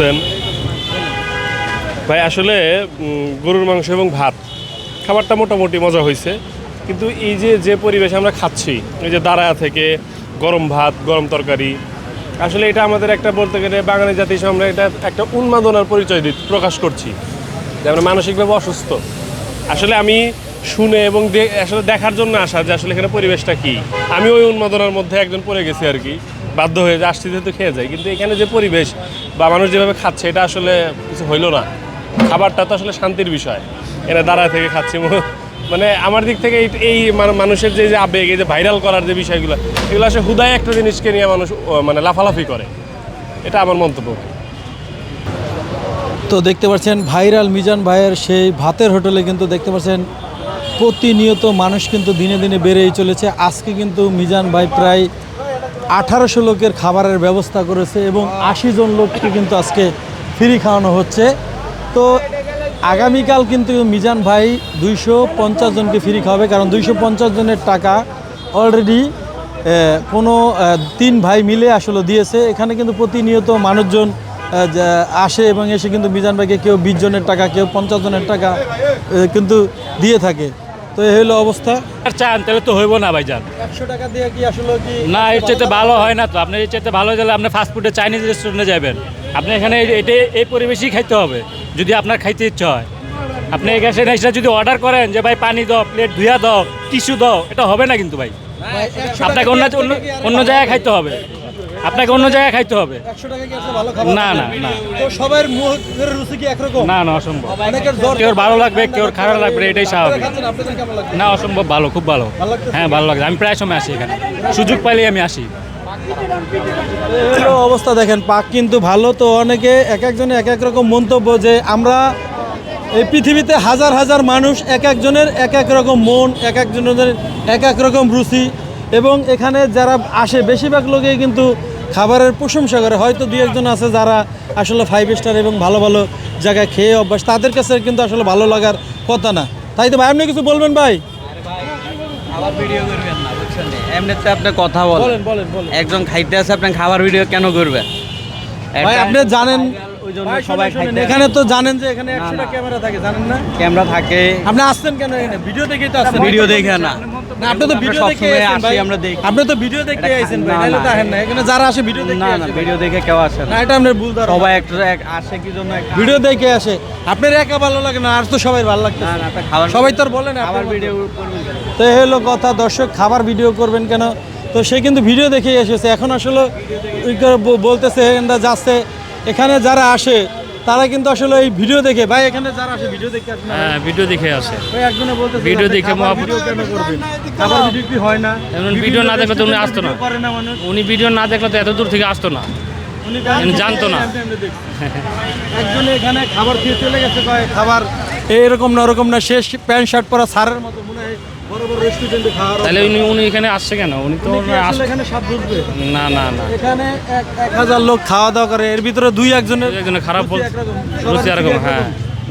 করছেন? ভাই, আসলে গরুর মাংস এবং ভাত খাবারটা মোটামুটি মজা হয়েছে কিন্তু এই যে যে পরিবেশে আমরা খাচ্ছি, এই যে দাঁড়া থেকে গরম ভাত, গরম তরকারি, আসলে এটা আমাদের একটা বলতে গেলে বাঙালি জাতি হিসেবে আমরা এটা একটা উন্মাদনার পরিচয় দি- প্রকাশ করছি। যে আমরা মানসিকভাবে অসুস্থ। আসলে আমি শুনে এবং আসলে দেখার জন্য আসা যে আসলে এখানে পরিবেশটা কি। আমি ওই উন্মাদনার মধ্যে একজন পড়ে গেছি আর কি। বাধ্য হয়ে যে আসছি যেহেতু খেয়ে যাই। কিন্তু এখানে যে পরিবেশ বা মানুষ যেভাবে খাচ্ছে, এটা আসলে কিছু হইল না। খাবারটা তো আসলে শান্তির বিষয়। এরা দাঁড়ায় থেকে খাচ্ছি। মনে- আমার দিক থেকে এই- মানে মানুষের যে যে আবেগ, এই যে ভাইরাল করার যে বিষয়গুলো, এগুলো আসলে হুদায় একটা জিনিসকে নিয়ে মানুষ মানে লাফালাফি করে। এটা আমার মন্তব্য। তো দেখতে পাচ্ছেন, ভাইরাল মিজান ভাইয়ের সেই ভাতের হোটেলে কিন্তু দেখতে পাচ্ছেন, প্রতিনিয়ত মানুষ কিন্তু দিনে দিনে বেড়েই চলেছে। আজকে কিন্তু মিজান ভাই প্রায় আঠারোশো লোকের খাবারের ব্যবস্থা করেছে এবং আশি জন লোককে কিন্তু আজকে ফ্রি খাওয়ানো হচ্ছে। তো আগামীকাল কিন্তু মিজান ভাই দুইশো পঞ্চাশ জনকে ফ্রি খাওয়াবে, কারণ দুইশো পঞ্চাশ জনের টাকা অলরেডি কোনো তিন ভাই মিলে আসলে দিয়েছে। এখানে কিন্তু প্রতিনিয়ত মানুষজন আসে এবং এসে কিন্তু মিজান ভাইকে কেউ বিশ জনের টাকা, কেউ পঞ্চাশ জনের টাকা কিন্তু দিয়ে থাকে। তো এই হলো অবস্থা। আর চান তাহলে তো হইব না ভাইজান। একশো টাকা দিয়ে কি আসলে কি না এর চাইতে ভালো হয় না তো। আপনি এর চাইতে ভালো হয়ে গেলে আপনি ফাস্টফুডে চাইনিজ রেস্টুরেন্টে যাবেন। আপনি এখানে এটা এই পরিবেশই খাইতে হবে যদি আপনার খাইতে ইচ্ছা হয়। আপনি এখানে সেটা যদি অর্ডার করেন যে ভাই পানি দাও প্লেট ধুয়া দাও টিস্যু দাও এটা হবে না কিন্তু ভাই। আপনাকে অন্য অন্য অন্য জায়গায় খাইতে হবে। আপনাকে অন্য জায়গায় খাইতে হবে। না না না। তো সবার মুখের রুচি কি একরকম? না না অসম্ভব। অনেকের জ্বর কেউ ভালো লাগবে কেউ খারাপ লাগবে এটাই স্বাভাবিক। না অসম্ভব ভালো খুব ভালো। হ্যাঁ ভালো লাগছে। আমি প্রায় সময় আসি এখানে। সুযোগ পাইলেই আমি আসি। এই অবস্থা দেখেন পাক কিন্তু ভালো। তো অনেকে এক একজনের এক এক রকম মন্তব্য যে আমরা এই পৃথিবীতে হাজার হাজার মানুষ এক একজনের এক এক রকম মন এক একজনের এক এক রকম রুচি। এবং এখানে যারা আসে বেশিরভাগ লোকেই কিন্তু খাবারের প্রশংসা করে হয়তো দু একজন আছে যারা আসলে ফাইভ স্টার এবং ভালো ভালো জায়গায় খেয়ে অভ্যাস তাদের কাছে কিন্তু আসলে ভালো লাগার কথা না। তাই তো ভাই আপনি কিছু বলবেন ভাই? আবার ভিডিও করবেন না বুঝছেন? এমনিতে আপনি কথা বলেন। বলেন বলেন বলেন। একজন খাইতে আছে আপনি খাবার ভিডিও কেন করবেন? ভাই আপনি জানেন ওই জন্য সবাই খাইতে এখানে তো জানেন যে এখানে ক্যামেরা থাকে জানেন না? ক্যামেরা থাকে। আপনি আসছেন কেন এখানে? ভিডিও তো আসছেন। ভিডিও দেখে না। না আপনি তো ভিডিও দেখে আইছেন ভাই। আমরা দেখি। আপনি তো ভিডিও দেখে আইছেন ভাই না, নাহলে তো আসেন না। এখানে যারা আসে ভিডিও দেখে না না ভিডিও দেখে কেউ আসে না। এটা আপনার ভুল সবাই একটা এক- আসে কি জন্য ভিডিও দেখে আসে। আপনার একা ভালো লাগে না আর তো সবাই ভালো লাগছে না না খাবার সবাই তো আর বলে না খাবার ভিডিও করবেন তো হলো কথা দর্শক খাবার ভিডিও করবেন কেন? তো সে কিন্তু ভিডিও দেখেই এসেছে। এখন আসলে বলতেছে যাচ্ছে। এখানে যারা আসে তারা কিন্তু আসলে এই ভিডিও দেখে ভাই এখানে যারা আসে ভিডিও দেখে আসে হ্যাঁ ভিডিও দেখে আসে। ভাই একজনে বলতেছে ভিডিও দেখে খাবার ভিডিও কেন করবেন? খাবার ভিডিও কি হয় না? এমন ভিডিও না দেখলে তো উনি আসতো না। করে না মানুষ। উনি ভিডিও না দেখলে তো এত দূর থেকে আসতো না। উনি উনি জানতো না। একজনে এখানে খাবার খেয়ে চলে গেছে কয় খাবার এরকম না ওরকম না শেষ প্যান্ট শার্ট পরা সারের মতো মনে হয় তাহলে উনি উনি এখানে আসছে কেন? উনি তো এখানে না না না। এখানে এক হাজার লোক খাওয়া দাওয়া করে এর ভিতরে দুই একজনের একজনে খারাপ রুচি বল রুচি এরকম হ্যাঁ।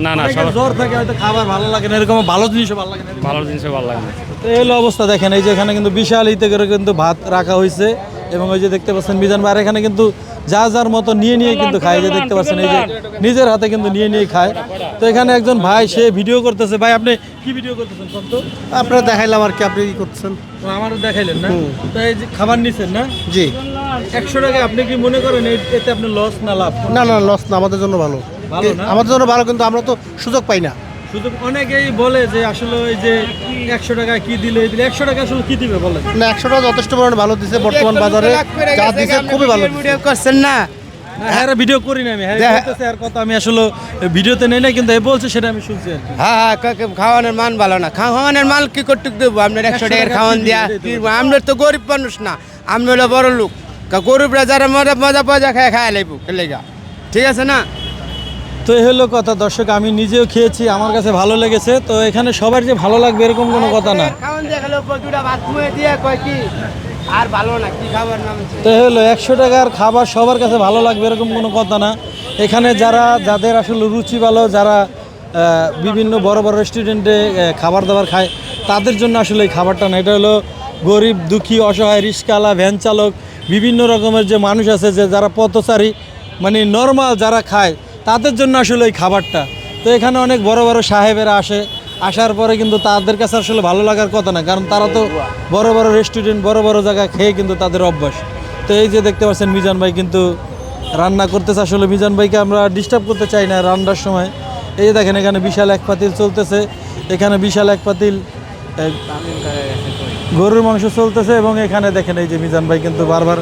না না জ্বর থাকে হয়তো খাবার ভালো লাগে না এরকম ভালো জিনিসও ভালো লাগে না। ভালো জিনিস ভালো লাগে না। তো এই অবস্থা দেখেন এই যে এখানে কিন্তু বিশাল ইতে করে কিন্তু ভাত রাখা হয়েছে এবং ওই যে দেখতে পাচ্ছেন মিজান ভাই এখানে কিন্তু যা যার মতো নিয়ে নিয়ে কিন্তু খায় যে দেখতে পাচ্ছেন এই যে নিজের হাতে কিন্তু নিয়ে নিয়ে খায়। তো এখানে একজন ভাই সে ভিডিও করতেছে। ভাই আপনি কি ভিডিও করতেছেন? কোন তো আপনারা দেখাইলাম আর কি আপনি কি করতেছেন? আমারও দেখাইলেন না। তো এই যে খাবার নিছেন না? জি। একশো টাকা আপনি কি মনে করেন এতে আপনি লস না লাভ? না না লস না আমাদের জন্য ভালো। ভালো না? আমাদের জন্য ভালো কিন্তু আমরা তো সুযোগ পাই না। শুধু অনেকেই বলে যে আসলে ওই যে একশো টাকা কি দিলে এই দিলে। একশো টাকা আসলে কি দিবে বলে না একশো টাকা যথেষ্ট পরিমাণে ভালো দিছে বর্তমান বাজারে। যা দিছে খুবই ভালো দিছে। করছেন না? হ্যাঁ ভিডিও করি না আমি। হ্যাঁ দেখ- বলতেছে আর কথা আমি আসলে ভিডিওতে নেই না কিন্তু এ বলছে সেটা আমি শুনছি আর কি। হ্যাঁ হ্যাঁ কা- খাওয়ানোর মান ভালো না। খাওয়ানোর মাল কি করতে দেবো? আপনার একশো টাকার খাওয়ান দিয়া তো তো গরিব মানুষ না হলো বড় লোক। কা- গরিবরা যারা মজা মজা পজা খায় খায় লাইব লেগা ঠিক আছে না? তো এই হলো কথা দর্শক আমি নিজেও খেয়েছি আমার কাছে ভালো লেগেছে। তো এখানে সবার যে ভালো লাগবে এরকম কোনো কথা না। খাওয়ান দিয়ে গেলে দুটা ভাত মুয়ে দিয়ে কয় কি? আর ভালো না, কি খাবার নাম? তো হলো, একশো টাকার খাবার সবার কাছে ভালো লাগবে এরকম কোনো কথা না। এখানে যারা, যাদের আসলে রুচি ভালো, যারা বিভিন্ন বড় বড় রেস্টুরেন্টে খাবার দাবার খায়, তাদের জন্য আসলে এই খাবারটা না। এটা হলো গরিব, দুঃখী, অসহায় রিস্কালা ভ্যান চালক, বিভিন্ন রকমের যে মানুষ আছে, যে যারা পথচারী মানে নর্মাল যারা খায়, তাদের জন্য আসলে ওই খাবারটা। তো এখানে অনেক বড় বড় সাহেবেরা আসে আসার পরে কিন্তু তাদের কাছে আসলে ভালো লাগার কথা না, কারণ তারা তো বড় বড় রেস্টুরেন্ট বড় বড় জায়গায় খেয়ে কিন্তু তাদের অভ্যাস। তো এই যে দেখতে পাচ্ছেন মিজান ভাই কিন্তু রান্না করতেছে, আসলে মিজান ভাইকে আমরা ডিস্টার্ব করতে চাই না রান্নার সময়। এই যে দেখেন এখানে বিশাল এক পাতিল চলতেছে, এখানে বিশাল এক পাতিল গরুর মাংস চলতেছে এবং এখানে দেখেন এই যে মিজান ভাই কিন্তু বারবার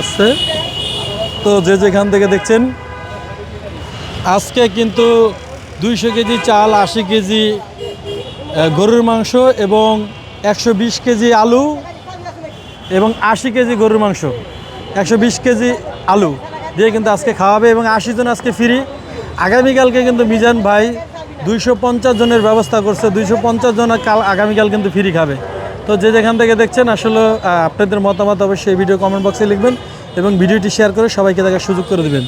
আসছে। তো যে যেখান থেকে দেখছেন, আজকে কিন্তু দুইশো কেজি চাল, আশি কেজি গরুর মাংস এবং একশো বিশ কেজি আলু এবং আশি কেজি গরুর মাংস। একশো বিশ কেজি আলু দিয়ে কিন্তু আজকে খাওয়াবে এবং আশি জন আজকে ফ্রি। আগামীকালকে কিন্তু মিজান ভাই দুইশো পঞ্চাশ জনের ব্যবস্থা করছে, দুইশো পঞ্চাশ জন কাল আগামীকাল কিন্তু ফ্রি খাবে। তো যে যেখান থেকে দেখছেন, আসলে আপনাদের মতামত অবশ্যই ভিডিও কমেন্ট বক্সে লিখবেন এবং ভিডিওটি শেয়ার করে সবাইকে দেখার সুযোগ করে দেবেন।